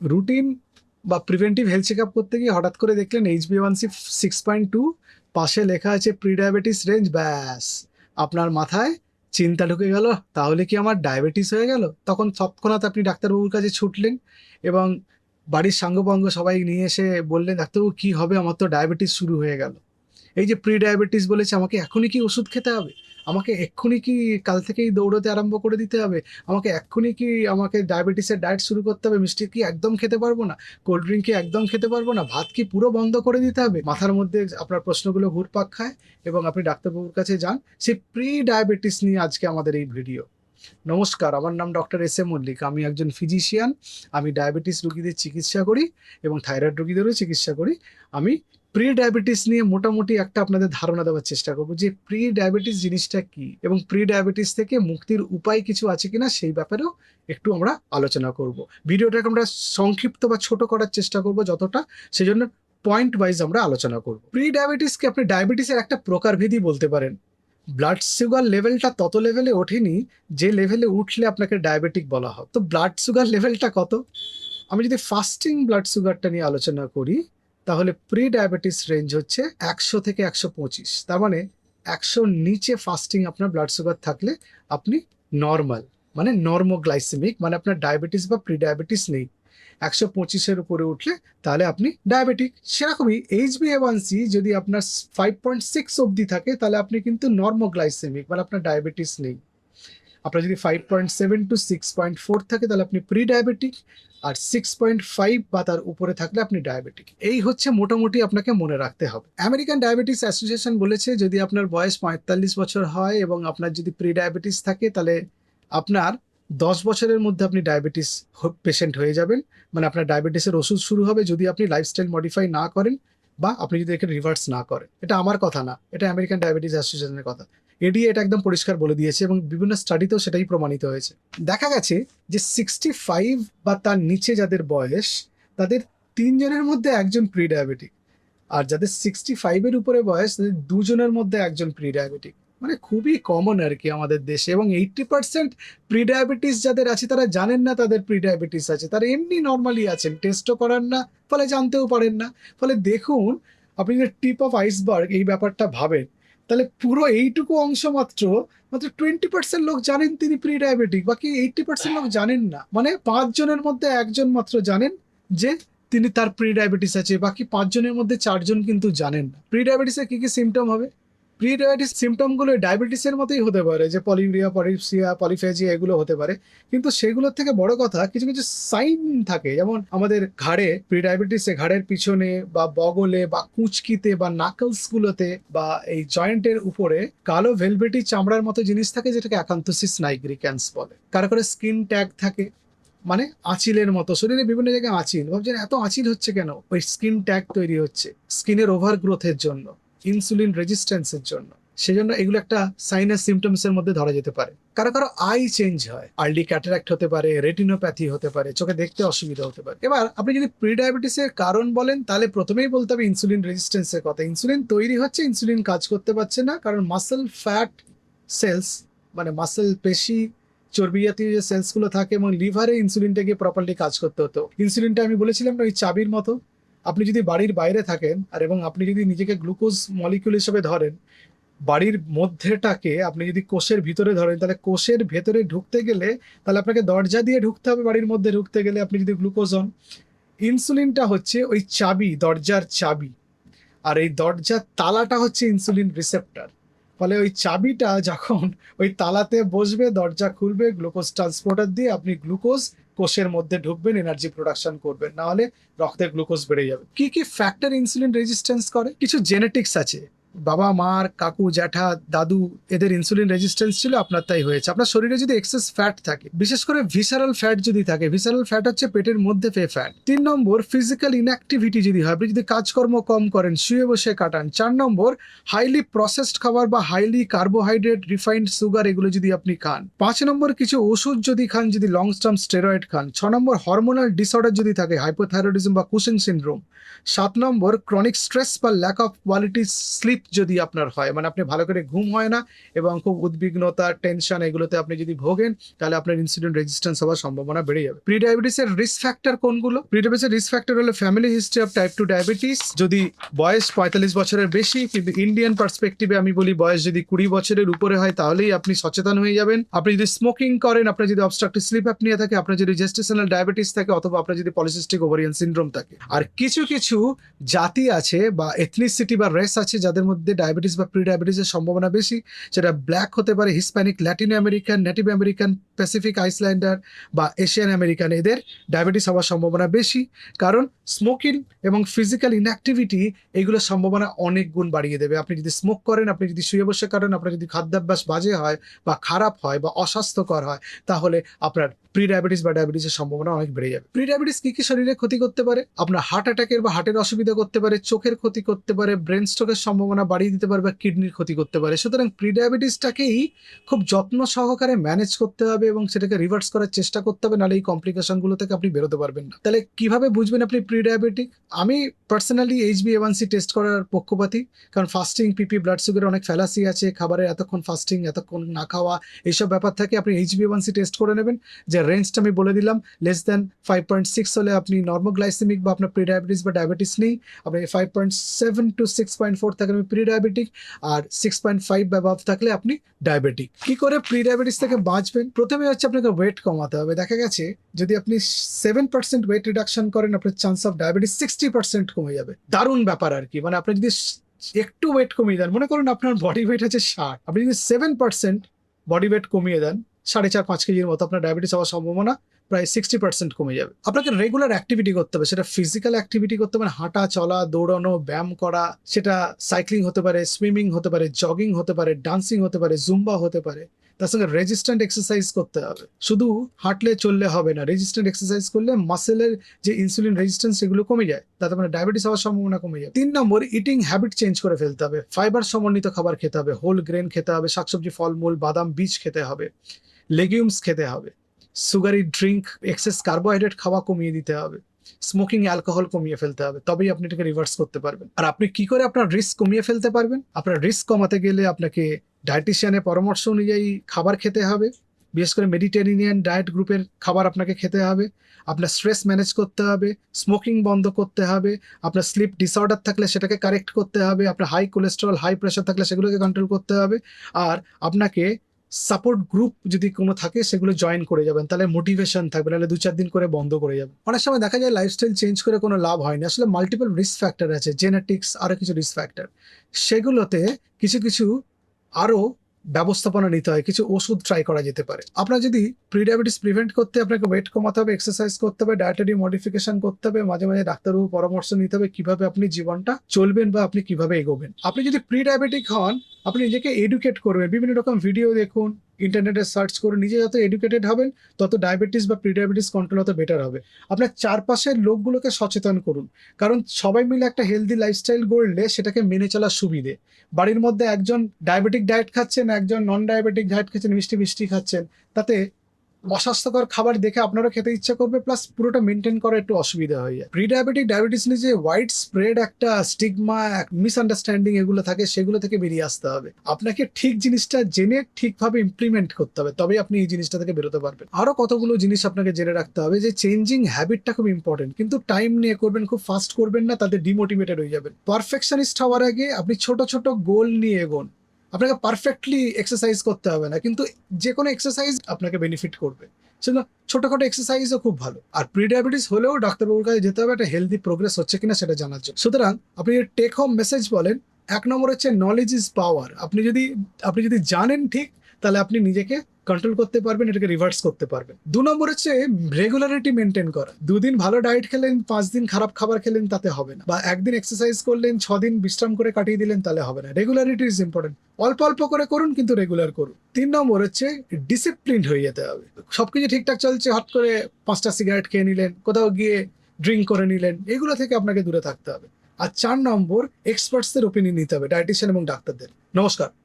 Routine বা preventive health check up করতে গিয়ে হঠাৎ করে দেখলেন H B one C six point two পাশে লেখা আছে প্রি ডায়াবেটিস রেঞ্জ ব্যাস। আপনার মাথায় চিন্তা ঢুকে গেল, তাহলে কি আমার ডায়াবেটিস হয়ে গেল? তখন তৎক্ষণাৎ আপনি ডাক্তারবাবুর কাছে ছুটলেন এবং বাড়ির সাঙ্গপাঙ্গ সবাই নিয়ে এসে বললেন, ডাক্তারবাবু, কী হবে? আমার তো ডায়াবেটিস শুরু হয়ে গেল। এই যে প্রি ডায়াবেটিস বলেছে, আমাকে এখনই কি ওষুধ খেতে হবে? আমাকে এক্ষুনি কি কাল থেকেই দৌড়তে আরম্ভ করে দিতে হবে? আমাকে এক্ষুনি কি আমাকে ডায়াবেটিসের ডায়েট শুরু করতে হবে? মিষ্টি কি একদম খেতে পারব না? কোল্ড ড্রিঙ্ক কি একদম খেতে পারব না? ভাত কি পুরো বন্ধ করে দিতে হবে? মাথার মধ্যে আপনার প্রশ্নগুলো ঘুরপাক খায় এবং আপনি ডাক্তারবাবুর কাছে যান। সেই প্রি ডায়াবেটিস নিয়ে আজকে আমাদের এই ভিডিও। নমস্কার, আমার নাম ডক্টর এস এ মল্লিক। আমি একজন ফিজিশিয়ান। আমি ডায়াবেটিস রোগীদের চিকিৎসা করি এবং থাইরয়েড রোগীদেরও চিকিৎসা করি। আমি প্রি ডায়াবেটিস নিয়ে মোটামুটি একটা আপনাদের ধারণা দেওয়ার চেষ্টা করব যে প্রি ডায়াবেটিস জিনিসটা কি এবং প্রি ডায়াবেটিস থেকে মুক্তির উপায় কিছু আছে কিনা সেই ব্যাপারেও একটু আমরা আলোচনা করব। ভিডিওটাকে আমরা সংক্ষিপ্ত বা ছোট করার চেষ্টা করব যতটা সেই জন্য পয়েন্ট ওয়াইজ আমরা আলোচনা করব। প্রি ডায়াবেটিসকে আপনি ডায়াবেটিসের একটা প্রকারভেদই বলতে পারেন। ব্লাড সুগার লেভেলটা তত লেভেলে ওঠেনি, যে লেভেলে উঠলে আপনাকে ডায়াবেটিক বলা হয়। তো ব্লাড সুগার লেভেলটা কত? আমি যদি ফাস্টিং ব্লাড সুগারটা নিয়ে আলোচনা করি তাহলে প্রি ডায়াবেটিস রেঞ্জ হচ্ছে একশো থেকে একশো পঁচিশ। তার মানে একশোর নিচে ফাস্টিং আপনার ব্লাড সুগার থাকলে আপনি নর্মাল মানে নর্মোগ্লাইসেমিক মানে আপনার ডায়াবেটিস বা প্রি ডায়াবেটিস নেই। একশো পঁচিশের উপরে উঠলে তাহলে আপনি ডায়াবেটিক সেরকমই এইচ বি সি যদি আপনার ফাইভ পয়েন্ট সিক্স অবধি থাকে তাহলে আপনি কিন্তু নর্মোগ্লাইসেমিক মানে আপনার ডায়াবেটিস নেই। আপনার যদি five point seven two six point four থাকে, তাহলে আপনি প্রি ডায়াবেটিক আর সিক্স পয়েন্ট ফাইভ বা তার উপরে থাকলে আপনি ডায়াবেটিক এই হচ্ছে মোটামুটি আপনাকে মনে রাখতে হবে। আমেরিকান ডায়াবেটিস অ্যাসোসিয়েশন বলেছে, যদি আপনার বয়স পঁয়তাল্লিশ বছর হয় এবং আপনার যদি প্রি ডায়াবেটিস থাকে, তাহলে আপনার দশ বছরের মধ্যে আপনি ডায়াবেটিস পেশেন্ট হয়ে যাবেন। মানে আপনার ডায়াবেটিসের ওষুধ শুরু হবে যদি আপনি লাইফস্টাইল মডিফাই না করেন বা আপনি যদি একে রিভার্স না করেন। এটা আমার কথা না, এটা আমেরিকান ডায়াবেটিস অ্যাসোসিয়েশনের কথা। এডি এটা একদম পরিষ্কার বলে দিয়েছে এবং বিভিন্ন স্টাডিতেও সেটাই প্রমাণিত হয়েছে। দেখা গেছে যে সিক্সটি ফাইভ বা তার নিচে যাদের বয়স, তাদের তিনজনের মধ্যে একজন প্রি ডায়াবেটিক আর যাদের সিক্সটি ফাইভের উপরে বয়স, তাদের দুজনের মধ্যে একজন প্রি ডায়াবেটিক মানে খুবই কমন আর কি আমাদের দেশে এবং এইটটি পার্সেন্ট প্রি ডায়াবেটিস যাদের আছে, তারা জানেন না তাদের প্রি ডায়াবেটিস আছে। তারা এমনি নর্মালি আছেন টেস্টও করান না, ফলে জানতেও পারেন না। ফলে দেখুন, আপনি যে টিপ অফ আইসবার্গ এই ব্যাপারটা ভাবেন তাহলে পুরো এইটুকু অংশ মাত্র মাত্র টোয়েন্টি পার্সেন্ট লোক জানেন তিনি প্রি ডায়াবেটিক বাকি এইটটি পার্সেন্ট লোক জানেন না। মানে পাঁচজনের মধ্যে একজন মাত্র জানেন যে তিনি তার প্রি ডায়াবেটিস আছে, বাকি পাঁচজনের মধ্যে চারজন কিন্তু জানেন না। প্রি ডায়াবেটিসের কি কি সিমটম হবে? প্রি ডায়াবেটিস সিমটমগুলো ডায়াবেটিসের মতোই হতে পারে, যে পলিউরিয়া পলিপসিয়া, পলিফেজিয়া এগুলো হতে পারে। কিন্তু সেগুলোর থেকে বড় কথা কিছু কিছু সাইন থাকে। যেমন আমাদের ঘাড়ে প্রি ডায়াবেটিসে ঘাড়ের পিছনে বা বগলে বা কুচকিতে বা নাকলস গুলোতে বা এই জয়েন্টের উপরে কালো ভেলভেটি চামড়ার মতো জিনিস থাকে, যেটাকে অ্যাকান্থোসিস নাইগ্রিক্যান্স বলে। কারও কারও স্কিন ট্যাগ থাকে মানে আঁচিলের মতো। শরীরে বিভিন্ন জায়গায় আঁচিল। ভাবছেন, এত আঁচিল হচ্ছে কেন? ওই স্কিন ট্যাগ তৈরি হচ্ছে স্কিনের ওভার গ্রোথের জন্য। ইনসুলিন রেজিস্ট্যান্সের জন্য। সেজন্য এগুলো একটা সাইনাস সিমটমস এর মধ্যে ধরা যেতে পারে। কারও কারও আই চেঞ্জ হয়। আর্লি ক্যাটারাক্ট হতে পারে রেটিনোপ্যাথি হতে পারে, চোখে দেখতে অসুবিধা হতে পারে। এবার আপনি যদি প্রি ডায়াবেটিসের কারণ বলেন, তাহলে প্রথমেই বলতে হবে ইনসুলিন রেজিস্ট্যান্সের কথা। ইনসুলিন তৈরি হচ্ছে ইনসুলিন কাজ করতে পারছে না, কারণ মাসেল ফ্যাট সেলস মানে মাসেল পেশি চর্বি জাতীয় যে সেলসগুলো থাকে, এবং লিভারে ইনসুলিনটা গিয়ে প্রপারলি কাজ করতে হতো। ইনসুলিনটা আমি বলেছিলাম না, ওই চাবির মতো। আপনি যদি বাড়ির বাইরে থাকেন আর এবং আপনি যদি নিজেকে গ্লুকোজ মলিকিউল হিসেবে ধরেন, বাড়ির মধ্যেটাকে আপনি যদি কোষের ভিতরে ধরেন, তাহলে কোষের ভেতরে ঢুকতে গেলে, তাহলে আপনাকে দরজা দিয়ে ঢুকতে হবে বাড়ির মধ্যে ঢুকতে গেলে আপনি যদি গ্লুকোজ হন। ইনসুলিনটা হচ্ছে ওই চাবি, দরজার চাবি। আর এই দরজার তালাটা হচ্ছে ইনসুলিন রিসেপ্টার। ফলে ওই চাবিটা যখন ওই তালাতে বসবে, দরজা খুলবে, গ্লুকোজ ট্রান্সপোর্টার দিয়ে আপনি গ্লুকোজ কোষের মধ্যে ঢুকবেন এনার্জি প্রোডাকশন করবেন। না হলে রক্তে গ্লুকোজ বেড়ে যাবে। কি কি ফ্যাক্টর ইনসুলিন রেজিস্ট্যান্স করে? কিছু জেনেটিক্স আছে। বাবা, মার, কাকু, জ্যাঠা, দাদু, এদের ইনসুলিন রেজিস্ট্যান্স ছিল, আপনার তাই হয়েছে। আপনার শরীরে যদি এক্সেস ফ্যাট থাকে, বিশেষ করে ভিসারাল ফ্যাট যদি থাকে ভিসারাল ফ্যাট হচ্ছে পেটের মধ্যে ফে ফ্যাট তিন নম্বর ফিজিক্যাল ইনঅ্যাক্টিভিটি যদি হয়, আপনি যদি কাজকর্ম কম করেন, শুয়ে বসে কাটান। চার নম্বর হাইলি প্রসেসড খাবার বা হাইলি কার্বোহাইড্রেট রিফাইন্ড সুগার এগুলো যদি আপনি খান। পাঁচ নম্বর, কিছু ওষুধ যদি খান, যদি লং টার্ম স্টেরয়েড খান। ছ নম্বর হরমোনাল ডিসঅর্ডার যদি থাকে হাইপোথাইরয়েডিজম বা কুশিং সিনড্রোম সাত নম্বর ক্রনিক স্ট্রেস বা lack of quality sleep sleep যদি আপনার হয় মানে আপনি ভালো করে ঘুম হয় না এবং খুব উদ্বিগ্নতা টেনশন এগুলোতে আপনি যদি ভোগেন, তাহলে আপনার ইনসুলিন রেজিস্ট্যান্স হওয়ার সম্ভাবনা বেড়ে যাবে। প্রি ডায়াবেটিসের রিস্ক ফ্যাক্টর কোনগুলো? প্রি ডায়াবেটিসের রিস্ক ফ্যাক্টর হলো family history of type two diabetes যদি বয়স পঁয়তাল্লিশ বছরের বেশি, কিন্তু ইন্ডিয়ান পার্সপেক্টিভে আমি বলি বয়স যদি কুড়ি বছরের উপরে হয়, তাহলেই আপনি সচেতন হয়ে যাবেন। আপনি যদি স্মোকিং করেন, আপনার যদি অবস্ট্রাকটিভ স্লিপ অ্যাপনিয়া থাকে, আপনার যদি জেস্টেশনাল ডায়াবেটিস থাকে, অথবা আপনার যদি পলিসিস্টিক ওভারিয়ান সিনড্রোম থাকে। আর কিছু কিছু জাতি আছে বা এথনিসিটি বা রেস আছে, যাদের মধ্যে ডায়াবেটিস বা প্রি ডায়াবেটিসের সম্ভাবনা বেশি সেটা ব্ল্যাক হতে পারে Hispanic Latin American Native American Pacific Islander বা এশিয়ান আমেরিকান এদের ডায়াবেটিস হওয়ার সম্ভাবনা বেশি। কারণ স্মোকিং এবং ফিজিক্যাল ইনঅ্যাক্টিভিটি এগুলোর সম্ভাবনা অনেক গুণ বাড়িয়ে দেবে। আপনি যদি স্মোক করেন, আপনি যদি শুয়ে বসে করেন আপনার যদি খাদ্যাভ্যাস বাজে হয় বা খারাপ হয় বা অস্বাস্থ্যকর হয়, তাহলে আপনার প্রি ডায়াবেটিস বা ডায়াবেটিসের সম্ভাবনা অনেক বেড়ে যাবে। প্রি ডায়াবেটিস কি কি শরীরে ক্ষতি করতে পারে? আপনার হার্ট অ্যাটাকের বা হার্টের অসুবিধা করতে পারে, চোখের ক্ষতি করতে পারে ব্রেন স্ট্রোকের সম্ভাবনা বাড়িয়ে দিতে পারে বা কিডনির ক্ষতি করতে পারে। সুতরাং প্রি ডায়াবেটিসটাকেই খুব যত্ন সহকারে ম্যানেজ করতে হবে এবং সেটাকে রিভার্স করার চেষ্টা করতে হবে, নাহলে এই কমপ্লিকেশনগুলো থেকে আপনি বেরোতে পারবেন না। তাহলে কীভাবে বুঝবেন আপনি প্রি ডায়াবেটিক আমি personally H B A one C test করার পক্ষপাতী, কারণ ফাস্টিং পিপি ব্লাড সুগারের অনেক ফ্যালাসি আছে খাবারের এতক্ষণ ফাস্টিং এতক্ষণ না খাওয়া, এইসব ব্যাপার থাকে আপনি এইচ বি এওয়ানসি টেস্ট করে নেবেন, যে রেঞ্জটা আমি বলে দিলাম less than five point six হলে আপনি নর্মোগ্লাইসেমিক বা আপনার প্রি ডায়াবেটিস বা ডায়াবেটিস নেই। আপনি five point seven two six point four থাকলে আপনি প্রি ডায়াবেটিক আর সিক্স পয়েন্ট ফাইভ অ্যাভাব থাকলে আপনি ডায়াবেটিক কি করে প্রি ডায়াবেটিস থেকে বাঁচবেন? প্রথমে হচ্ছে আপনাকে ওয়েট কমাতে হবে। দেখা গেছে, যদি আপনি সেভেন পার্সেন্ট ওয়েট রিডাকশন করেন, আপনার chance of diabetes sixty percent কমে যাবে। দারুণ ব্যাপার আর কি। মানে আপনি যদি একটু ওয়েট কমিয়ে দেন, মনে করুন আপনার বডি ওয়েট আছে ষাট, আপনি যদি সেভেন পার্সেন্ট বডি ওয়েট কমিয়ে দেন সাড়ে চার, পাঁচ কেজির মতো আপনার ডায়াবেটিস হওয়ার সম্ভাবনা প্রায় সিক্সটি পার্সেন্ট কমে যাবে। আপনাকে রেগুলার অ্যাক্টিভিটি করতে হবে, সেটা ফিজিক্যাল অ্যাক্টিভিটি করতে পারে হাঁটা, চলা, দৌড়ানো, ব্যায়াম করা, সেটা সাইক্লিং হতে পারে সুইমিং হতে পারে জগিং হতে পারে ডান্সিং হতে পারে জুম্বা হতে পারে, তার সঙ্গে রেজিস্ট্যান্ট এক্সারসাইজ করতে হবে। শুধু হাঁটলে, চললে হবে না রেজিস্ট্যান্ট এক্সারসাইজ করলে মাসেলের যে ইনসুলিন রেজিস্ট্যান্স সেগুলো কমে যায়, তাতে মানে ডায়াবেটিস হওয়ার সম্ভাবনা কমে যায় তিন নম্বর ইটিং হ্যাবিট চেঞ্জ করে ফেলতে হবে। ফাইবার সমন্বিত খাবার খেতে হবে হোল গ্রেন খেতে হবে, শাকসবজি, ফলমূল, বাদাম, বীজ খেতে হবে। লেগিউমস খেতে হবে। সুগারি ড্রিঙ্ক, এক্সেস কার্বোহাইড্রেট খাওয়া কমিয়ে দিতে হবে। স্মোকিং অ্যালকোহল কমিয়ে ফেলতে হবে। তবেই আপনি এটাকে রিভার্স করতে পারবেন। আর আপনি কি করে আপনার রিস্ক কমিয়ে ফেলতে পারবেন? আপনার রিস্ক কমাতে গেলে আপনাকে ডায়েটিশিয়ানের পরামর্শ অনুযায়ী খাবার খেতে হবে। বিশেষ করে মেডিটেরিয়ান ডায়েট গ্রুপের খাবার আপনাকে খেতে হবে। আপনার স্ট্রেস ম্যানেজ করতে হবে। স্মোকিং বন্ধ করতে হবে। আপনার স্লিপ ডিসঅর্ডার থাকলে সেটাকে কারেক্ট করতে হবে। আপনার হাই কোলেস্টেরল হাই প্রেশার থাকলে সেগুলোকে কন্ট্রোল করতে হবে। আর আপনাকে সাপোর্ট গ্রুপ যদি কোনো থাকে, সেগুলো জয়েন করে যাবেন। তাহলে মোটিভেশন থাকবে, নাহলে দু চার দিন করে বন্ধ করে যাবেন। অনেক সময় দেখা যায় লাইফস্টাইল চেঞ্জ করে কোনো লাভ হয়নি আসলে মাল্টিপল রিস্ক ফ্যাক্টর আছে জেনেটিক্স আরও কিছু রিস্ক ফ্যাক্টর সেগুলোতে কিছু কিছু আরও ব্যবস্থাপনা নিতে হয়, কিছু ওষুধ ট্রাই করা যেতে পারে। আপনার যদি প্রি ডায়াবেটিস প্রিভেন্ট করতে আপনাকে ওয়েট কমাতে হবে এক্সারসাইজ করতে হবে ডায়েটারি মডিফিকেশন করতে হবে, মাঝে মাঝে ডাক্তারবাবু পরামর্শ নিতে হবে কীভাবে আপনি জীবনটা চলবেন বা আপনি কীভাবে এগোবেন। আপনি যদি প্রি ডায়াবেটিক হন, আপনি নিজেকে এডুকেট করবেন, বিভিন্ন রকম ভিডিও দেখুন ইন্টারনেটে সার্চ করে নিজে যত এডুকেটেড হবেন, তত ডায়াবেটিস বা প্রিডায়াবেটিস কন্ট্রোল হতে বেটার হবে। আপনার চারপাশের লোকগুলোকে সচেতন করুন। কারণ সবাই মিলে একটা হেলদি লাইফস্টাইল গড়লে সেটাকে মেনে চলার সুবিধে। বাড়ির মধ্যে একজন ডায়াবেটিক ডায়েট খাচ্ছেন, একজন নন ডায়াবেটিক ডায়েট খাচ্ছেন, মিষ্টি মিষ্টি খাচ্ছেন, তাতে অস্বাস্থ্যকর খাবার দেখে আপনারও খেতে ইচ্ছা করবে প্লাস পুরোটা মেনটেন করা একটু অসুবিধা হয়ে যায়। প্রি ডায়াবেটিক ডায়াবেটিস নিয়ে যে ওয়াইড স্প্রেড একটা স্টিগমা মিসআন্ডারস্ট্যান্ডিং এগুলো থাকে, সেগুলো থেকে বেরিয়ে আসতে হবে। আপনাকে ঠিক জিনিসটা জেনে ঠিকভাবে ইমপ্লিমেন্ট করতে হবে, তবেই আপনি এই জিনিসটা থেকে বেরোতে পারবেন। আরও কতগুলো জিনিস আপনাকে জেনে রাখতে হবে যে চেঞ্জিং হ্যাবিটটা খুব ইম্পর্টেন্ট কিন্তু টাইম নিয়ে করবেন, খুব ফাস্ট করবেন না তাদের ডিমোটিভেটেড হয়ে যাবেন। পারফেকশনিস্ট হওয়ার আগে আপনি ছোট ছোট গোল নিয়ে এগোন। আপনাকে পারফেক্টলি এক্সারসাইজ করতে হবে না। কিন্তু যে কোনো এক্সারসাইজ আপনাকে বেনিফিট করবে। সেজন্য ছোটোখাটো এক্সারসাইজও খুব ভালো। আর প্রি ডায়াবেটিস হলেও ডাক্তারবাবুর কাছে যেতে হবে, একটা হেলদি প্রোগ্রেস হচ্ছে কিনা সেটা জানার জন্য। সুতরাং আপনি টেক হোম মেসেজ বলেন, এক নম্বর হচ্ছে নলেজ ইজ পাওয়ার আপনি যদি আপনি যদি জানেন ঠিক তাহলে আপনি নিজেকে কন্ট্রোল করতে পারবেন, এটাকে রিভার্স করতে পারবেন। দু নম্বর হচ্ছে রেগুলারিটি মেনটেন করা। দুদিন ভালো ডায়েট খেলেন, পাঁচ দিন খারাপ খাবার খেলেন, তাতে হবে না। বা একদিন এক্সারসাইজ করলেন ছ দিন বিশ্রাম করে কাটিয়ে দিলেন, তাহলে হবে না। রেগুলারিটি ইজ ইম্পর্টেন্ট অল্প অল্প করে করুন, কিন্তু রেগুলার করুন। তিন নম্বর হচ্ছে ডিসিপ্লিন হয়ে যেতে হবে। সবকিছু ঠিকঠাক চলছে হট করে পাঁচটা সিগারেট খেয়ে নিলেন, কোথাও গিয়ে ড্রিঙ্ক করে নিলেন, এগুলো থেকে আপনাকে দূরে থাকতে হবে। আর চার নম্বর এক্সপার্টসদের ওপিনিয়ন নিতে হবে ডায়েটিশিয়ান এবং ডাক্তারদের। নমস্কার।